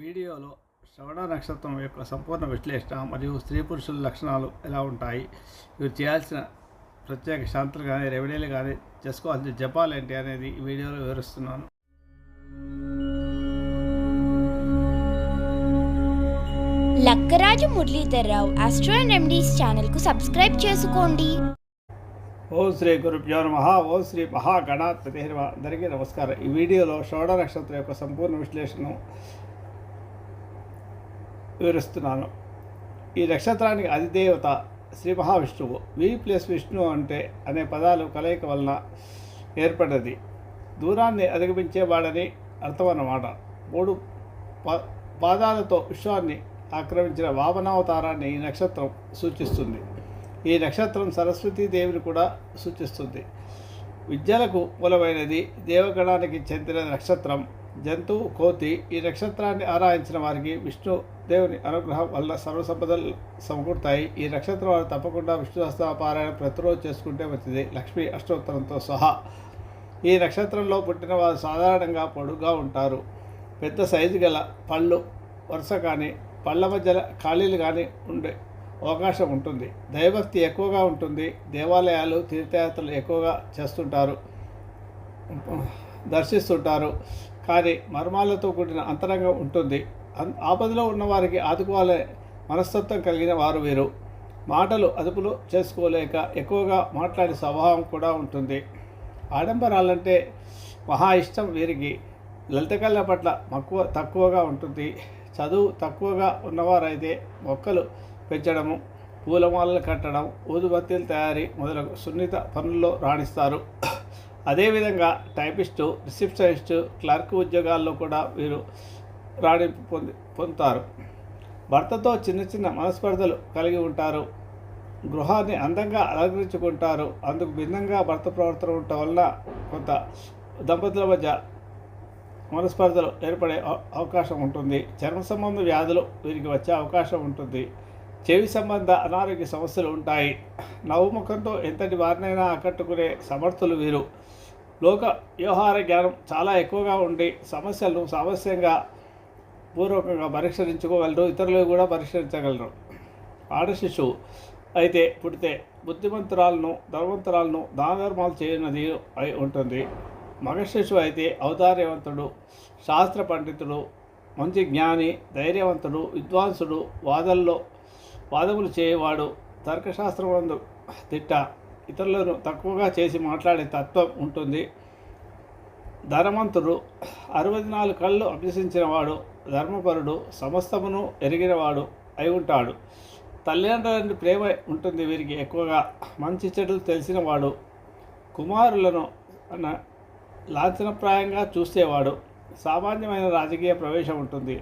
వీడియోలో శ్రవణ నక్షత్రం యొక్క సంపూర్ణ విశ్లేషణ మరియు స్త్రీ పురుషుల లక్షణాలు ఎలా ఉంటాయి? ఇవి చేయాల్సిన ప్రత్యేక శాంతులు కానీ రెమెడీలు కానీ చేసుకోవాల్సిన జపాలు ఏంటి అనేది ఈ వీడియోలో వివరిస్తున్నాను. Lakkaraju Muralidhar Rao astro and remedies ఛానల్కు సబ్స్క్రైబ్ చేసుకోండి. ఓం శ్రీ గురుభ్యో నమ. ఓం శ్రీ మహాగణాధిపతి. అందరికీ నమస్కారం. ఈ వీడియోలో శ్రవణ నక్షత్రం యొక్క సంపూర్ణ విశ్లేషణను వివరిస్తున్నాను. ఈ నక్షత్రానికి అధిదేవత శ్రీ మహావిష్ణువు. వి ప్లస్ విష్ణు అంటే అనే పదాలు కలయిక వలన ఏర్పడ్డది దూరాన్ని అధిగమించేవాడని అర్థం అన్నమాట మూడు పా పాదాలతో విశ్వాన్ని ఆక్రమించిన వామనావతారాన్ని ఈ నక్షత్రం సూచిస్తుంది. ఈ నక్షత్రం సరస్వతీదేవిని కూడా సూచిస్తుంది. విద్యలకు మూలమైనది దేవగణానికి చెందిన నక్షత్రం జంతువు కోతి ఈ నక్షత్రాన్ని ఆరాధించిన వారికి విష్ణు దేవుని అనుగ్రహం వల్ల సర్వసంపదలు సమకూరుతాయి. ఈ నక్షత్రం వారు తప్పకుండా విష్ణు హస్తాపారాయణ ప్రతిరోజు చేసుకుంటే మంచిది. లక్ష్మీ అష్టోత్తరంతో సహా ఈ నక్షత్రంలో పుట్టిన వారు సాధారణంగా పొడుగ్గా ఉంటారు. పెద్ద సైజు గల పళ్ళు వరుస కానీ పళ్ళ మధ్యల ఖాళీలు కానీ ఉండే అవకాశం ఉంటుంది. దైవభక్తి ఎక్కువగా ఉంటుంది. దేవాలయాలు తీర్థయాత్రలు ఎక్కువగా చేస్తుంటారు దర్శిస్తుంటారు. కానీ మర్మాలతో కూడిన అంతరంగం ఉంటుంది. ఆపదలో ఉన్నవారికి ఆదుకోవాలనే మనస్తత్వం కలిగిన వారు వీరు. మాటలు అదుపులో చేసుకోలేక ఎక్కువగా మాట్లాడే స్వభావం కూడా ఉంటుంది. ఆడంబరాలంటే మహా ఇష్టం వీరికి. లలిత పట్ల మక్కువ తక్కువగా ఉంటుంది. చదువు తక్కువగా ఉన్నవారైతే మొక్కలు పెంచడము పూలమాలలు కట్టడం ఊదుబత్తీలు తయారీ మొదలగు సున్నిత పనుల్లో రాణిస్తారు. అదేవిధంగా టైపిస్టు రిసెప్షనిస్టు క్లర్క్ ఉద్యోగాల్లో కూడా వీరు రాణింపు పొంది పొందుతారు. భర్తతో చిన్న చిన్న మనస్పర్ధలు కలిగి ఉంటారు. గృహాన్ని అందంగా అలంకరించుకుంటారు. అందుకు భిన్నంగా భర్త ప్రవర్తన ఉండటం వలన కొంత దంపతుల మధ్య మనస్పర్ధలు ఏర్పడే అవ- అవకాశం ఉంటుంది. చర్మ సంబంధ వ్యాధులు వీరికి వచ్చే అవకాశం ఉంటుంది. చెవి సంబంధ అనారోగ్య సమస్యలు ఉంటాయి. నవ్వుముఖంతో ఎంతటి వారినైనా ఆకట్టుకునే సమర్థులు వీరు. లోక వ్యవహార జ్ఞానం చాలా ఎక్కువగా ఉండి సమస్యలను సమస్యంగా పూర్వకంగా పరిష్కరించుకోగలరు ఇతరులు కూడా పరిష్కరించగలరు. ఆడ శిశువు అయితే పుడితే బుద్ధిమంతురాలను ధర్మంతురాలను దాన ధర్మాలు చేయనది అయి ఉంటుంది. మగ శిశువు అయితే ఔదార్యవంతుడు శాస్త్ర పండితుడు మంచి జ్ఞాని ధైర్యవంతుడు విద్వాంసుడు వాదల్లో వాదములు చేయవాడు తర్కశాస్త్రమందు తిట్ట ఇతరులను తక్కువగా చేసి మాట్లాడే తత్వం ఉంటుంది. ధనవంతుడు అరవై నాలుగు కళ్ళు అభ్యసించినవాడు ధర్మపరుడు సమస్తమును ఎరిగినవాడు అయి ఉంటాడు. తల్లిదండ్రులని ప్రేమ ఉంటుంది వీరికి ఎక్కువగా. మంచి చెడులు తెలిసినవాడు కుమారులను లాంఛనప్రాయంగా చూసేవాడు. సామాన్యమైన రాజకీయ ప్రవేశం ఉంటుంది.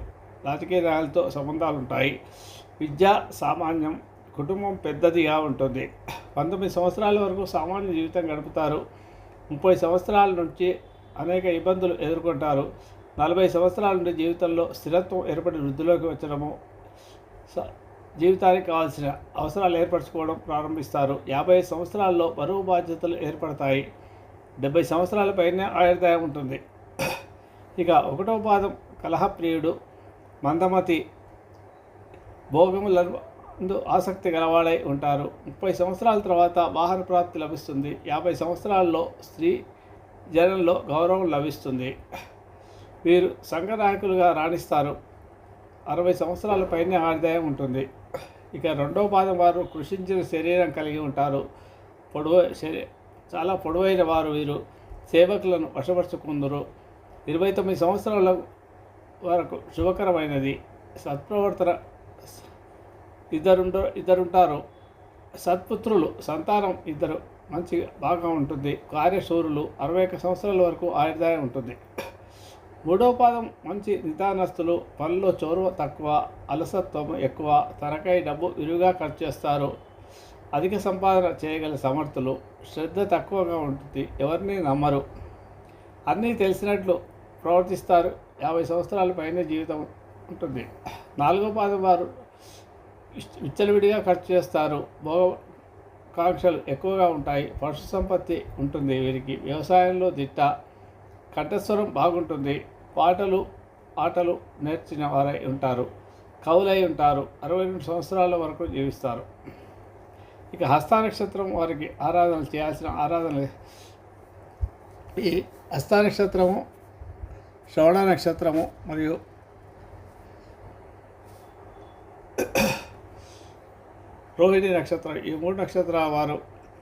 రాజకీయ నాయకులతో సంబంధాలు ఉంటాయి విద్య సామాన్యం కుటుంబం పెద్దదిగా ఉంటుంది. పంతొమ్మిది సంవత్సరాల వరకు సామాన్య జీవితం గడుపుతారు. ముప్పై సంవత్సరాల నుంచి అనేక ఇబ్బందులు ఎదుర్కొంటారు. నలభై సంవత్సరాల నుండి జీవితంలో స్థిరత్వం ఏర్పడి వృద్ధిలోకి వచ్చడము స- జీవితానికి కావాల్సిన అవసరాలు ఏర్పరచుకోవడం ప్రారంభిస్తారు. యాభై సంవత్సరాల్లో బరువు బాధ్యతలు ఏర్పడతాయి. డెబ్బై సంవత్సరాల పైన ఆయుర్దాయం ఉంటుంది. ఇక ఒకటో పాదం కలహప్రియుడు మందమతి భోగములందు ఆసక్తి గలవాడై ఉంటారు. ముప్పై సంవత్సరాల తర్వాత వాహన ప్రాప్తి లభిస్తుంది. యాభై సంవత్సరాల్లో స్త్రీ జనంలో గౌరవం లభిస్తుంది. వీరు సంఘ నాయకులుగా రాణిస్తారు. అరవై సంవత్సరాల పైన ఆదాయం ఉంటుంది. ఇక రెండవ పాదం వారు కృషించిన శరీరం కలిగి ఉంటారు. పొడవు శరీ చాలా పొడవైన వారు వీరు. సేవకులను వశపరుచుకుందరు. ఇరవై తొమ్మిది సంవత్సరాల వరకు శుభకరమైనది. సత్ప్రవర్తన ఇద్దరుండ ఇద్దరుంటారు. సత్పుత్రులు సంతానం ఇద్దరు. మంచి బాగా ఉంటుంది. కార్యశూరులు అరవై ఒక్క సంవత్సరాల వరకు ఆయుర్దాయం ఉంటుంది. మూడో పాదం మంచి నిదానస్తులు. పనిలో చోరువ తక్కువ అలసత్వం ఎక్కువ. తనకై డబ్బు విరివిగా ఖర్చు చేస్తారు. అధిక సంపాదన చేయగల సమర్థులు. శ్రద్ధ తక్కువగా ఉంటుంది. ఎవరిని నమ్మరు. అన్నీ తెలిసినట్లు ప్రవర్తిస్తారు. యాభై సంవత్సరాల పైన జీవితం ఉంటుంది. నాలుగో పాదం వారు విచ్చలవిడిగా ఖర్చు చేస్తారు. భోగకాంక్షలు ఎక్కువగా ఉంటాయి. పశు సంపత్తి ఉంటుంది వీరికి. వ్యవసాయంలో దిట్ట కంఠస్వరం బాగుంటుంది. పాటలు ఆటలు నేర్చిన వారై ఉంటారు. కవులై ఉంటారు. అరవై రెండు సంవత్సరాల వరకు జీవిస్తారు. ఇక హస్తానక్షత్రం వారికి ఆరాధనలు చేయాల్సిన ఆరాధనలు. ఈ హస్తానక్షత్రము శ్రవణ నక్షత్రము మరియు రోహిణి నక్షత్రం. ఈ మూడు నక్షత్రాల వారు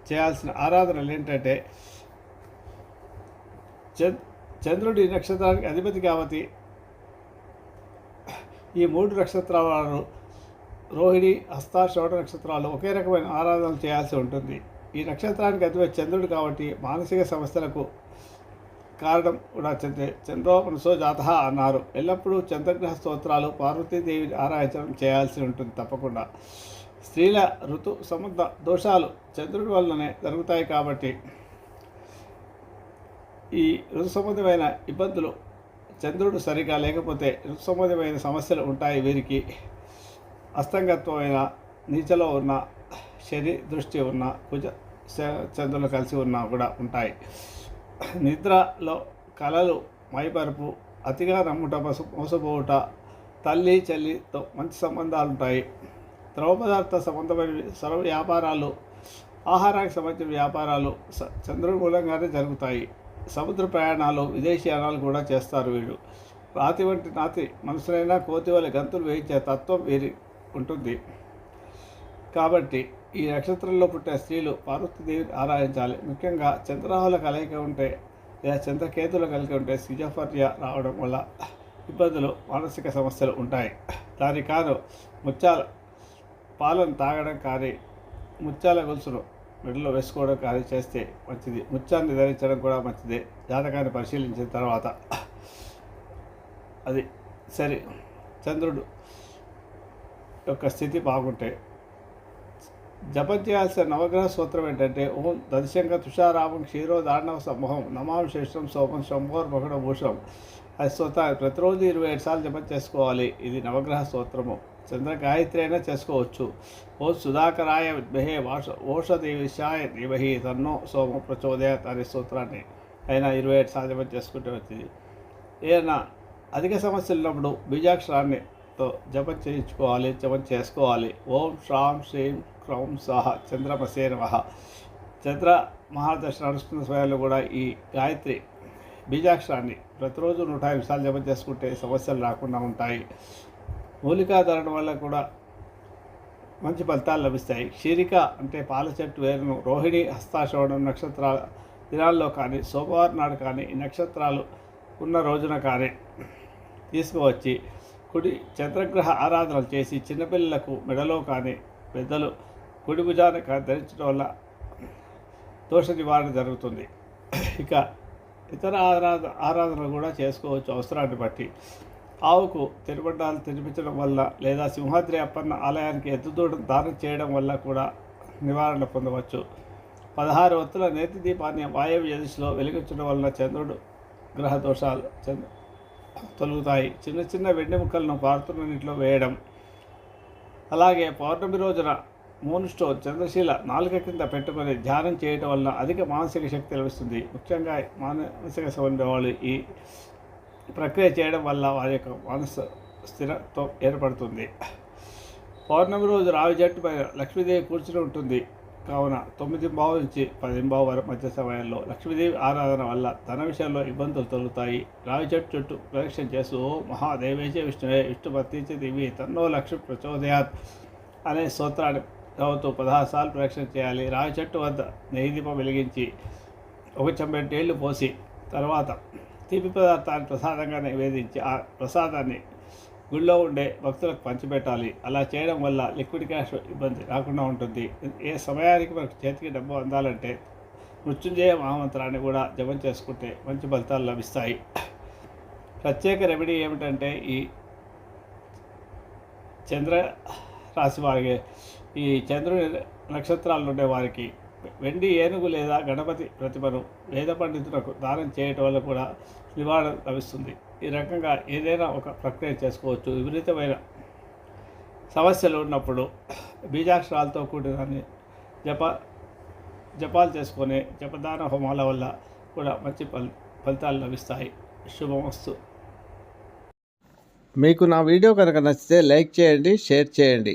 చేయాల్సిన ఆరాధనలు ఏంటంటే చంద్ చంద్రుడి నక్షత్రానికి అధిపతి కాబట్టి ఈ మూడు నక్షత్రాల వారు రోహిణి హస్త శ్రవణ నక్షత్రాలు ఒకే రకమైన ఆరాధనలు చేయాల్సి ఉంటుంది. ఈ నక్షత్రానికి అధిపతి చంద్రుడు కాబట్టి మానసిక సమస్యలకు కారణం కూడా చంద్ర చంద్రో మనసో జాత అన్నారు. ఎల్లప్పుడూ చంద్రగ్రహ స్తోత్రాలు పార్వతీదేవిని ఆరాధించడం చేయాల్సి ఉంటుంది తప్పకుండా. స్త్రీల ఋతు సంబంధ దోషాలు చంద్రుడి వల్లనే జరుగుతాయి కాబట్టి ఈ ఋతు సంబంధమైన ఇబ్బందులు చంద్రుడు సరిగా లేకపోతే ఋతు సంబంధమైన సమస్యలు ఉంటాయి. వీరికి అస్తంగత్వమైన నీచలో ఉన్న శని దృష్టి ఉన్న కుజ చంద్రులు కలిసి ఉన్నా కూడా ఉంటాయి. నిద్రలో కలలు మైపరుపు అతిగా నమ్ముట మోసపోవుట తల్లి చెల్లితో మంచి సంబంధాలు ఉంటాయి ద్రవ పదార్థ సంబంధమైన సర్వ వ్యాపారాలు ఆహారానికి సంబంధించిన వ్యాపారాలు చంద్రుడి మూలంగానే జరుగుతాయి. సముద్ర ప్రయాణాలు విదేశీయానాలు కూడా చేస్తారు వీళ్ళు. రాతి వంటి నాతి మనుషులైనా కోతి వల్ల గంతులు వేయించే తత్వం వీరి ఉంటుంది. కాబట్టి ఈ నక్షత్రంలో పుట్టే స్త్రీలు పార్వతీదేవిని ఆరాధించాలి. ముఖ్యంగా చంద్రాహుల కలయిక ఉంటే లేదా చంద్రకేతుల కలిగి ఉంటే సిజోఫర్య రావడం వల్ల ఇబ్బందులు మానసిక సమస్యలు ఉంటాయి. దానికి కాను ముత్యాల పాలను తాగడం కానీ ముత్యాల గొలుసును మెడలో వేసుకోవడం కానీ చేస్తే మంచిది. ముత్యాన్ని ధరించడం కూడా మంచిదే. జాతకాన్ని పరిశీలించిన తర్వాత. అది సరే. చంద్రుడు యొక్క స్థితి బాగుంటే జపం చేయాల్సిన నవగ్రహ సూత్రం ఏంటంటే ఓం దర్శంక తుషారామం క్షీరో దాండవ సమూహం నమాం శేషం సోమం శంభోర్ మకుడ భూషం అది స్తోత్రం ప్రతిరోజు ఇరవై ఏడు సార్లు జపం చేసుకోవాలి. ఇది నవగ్రహ స్తోత్రము. చంద్ర గాయత్రి అయినా చేసుకోవచ్చు. ఓ సుధాకరాయ విద్మహే వాష ఓషదేవిషాయ ధీమహి తన్నో సోమ ప్రచోదయాత్ అనే సూత్రాన్ని అయినా ఇరవై ఏడు సాధ్యమని జపం చేసుకుంటే వచ్చింది ఏదైనా అధిక సమస్యలు ఉన్నప్పుడు బీజాక్షరాన్ని తో జపం చేయించుకోవాలి జపం చేసుకోవాలి. ఓం శ్రాం శ్రీం క్రౌం సహ చంద్రమసే నమ. చంద్ర మహాదర్శన నడుస్తున్న సమయంలో కూడా ఈ గాయత్రి బీజాక్షరాన్ని ప్రతిరోజు నూట ఐదు సార్లు జపం చేసుకుంటే సమస్యలు రాకుండా ఉంటాయి. మూలికాధరణ వల్ల కూడా మంచి ఫలితాలు లభిస్తాయి. క్షీరిక అంటే పాల చెట్టు వేరును రోహిణి హస్తాశ్రవణం నక్షత్రాల దినాల్లో కానీ సోమవారం నాడు కానీ ఈ నక్షత్రాలు ఉన్న రోజున కానీ తీసుకువచ్చి కుడి చంద్రగ్రహ ఆరాధనలు చేసి చిన్నపిల్లలకు మెడలో కానీ పెద్దలు కుడి భుజాన్ని కానీ ధరించడం వల్ల దోష నివారణ జరుగుతుంది. ఇక ఇతర ఆరాధ ఆరాధనలు కూడా చేసుకోవచ్చు అవసరాన్ని బట్టి. ఆవుకు తిరుబండాలు తినిపించడం వల్ల లేదా సింహాద్రి అప్పన్న ఆలయానికి ఎత్తుదూడం దానం చేయడం వల్ల కూడా నివారణ పొందవచ్చు. పదహారు వత్తుల నేతి దీపాన్ని వాయవ్య దిశలో వెలిగించడం వల్ల చంద్రుడు గ్రహ దోషాలు చంద్ర తొలుగుతాయి. చిన్న చిన్న వెండి ముక్కలను పారుతున్న నీటిలో వేయడం. అలాగే పౌర్ణమి రోజున మూన్ స్టోన్ చంద్రశీల నాలుక కింద పెట్టుకొని ధ్యానం చేయటం వల్ల అధిక మానసిక శక్తి లభిస్తుంది. ముఖ్యంగా మానసిక సంబంధ వాళ్ళు ఈ ప్రక్రియ చేయడం వల్ల వారి యొక్క మనసు స్థిరత్వం ఏర్పడుతుంది. పౌర్ణమి రోజు రావి జట్టు పైన లక్ష్మీదేవి కూర్చుని ఉంటుంది. కావున తొమ్మిది బావు నుంచి పది వరకు మధ్య సమయంలో లక్ష్మీదేవి ఆరాధన వల్ల ధన విషయంలో ఇబ్బందులు తొలుగుతాయి. రావి చెట్టు చుట్టూ ప్రదక్షిణ చేస్తూ ఓ మహాదేవేచే విష్ణువే విష్ణు విష్ణుపత్తించే దివి తన్నో లక్ష్మి ప్రచోదయాత్ అనే స్తోత్రాన్ని చదువుతూ పదహారు సార్లు ప్రదక్షిణ చేయాలి. రావి చెట్టు వద్ద నెయ్యి దీపం వెలిగించి ఒక చెంబెట్టేళ్ళు పోసి తర్వాత తీపి పదార్థాన్ని ప్రసాదంగా నివేదించి ఆ ప్రసాదాన్ని గుళ్ళో ఉండే భక్తులకు పంచిపెట్టాలి. అలా చేయడం వల్ల లిక్విడ్ క్యాష్ ఇబ్బంది రాకుండా ఉంటుంది. ఏ సమయానికి మనకు చేతికి డబ్బు అందాలంటే మృత్యుంజయ మహామంత్రాన్ని కూడా జపం చేసుకుంటే మంచి ఫలితాలు లభిస్తాయి. ప్రత్యేక రెమెడీ ఏమిటంటే ఈ చంద్ర రాశి వారికి ఈ చంద్రుని నక్షత్రాలు ఉండే వారికి వెండి ఏనుగు లేదా గణపతి ప్రతిమను వేద పండితులకు దానం చేయటం వల్ల కూడా నివారణ లభిస్తుంది. ఈ రకంగా ఏదైనా ఒక ప్రక్రియ చేసుకోవచ్చు. విపరీతమైన సమస్యలు ఉన్నప్పుడు బీజాక్షరాలతో కూడిన జప జపాలు చేసుకునే జపదాన హోమాల వల్ల కూడా మంచి ఫలి ఫలితాలు లభిస్తాయి. శుభమస్తు మీకు నా వీడియో కనుక నచ్చితే లైక్ చేయండి షేర్ చేయండి.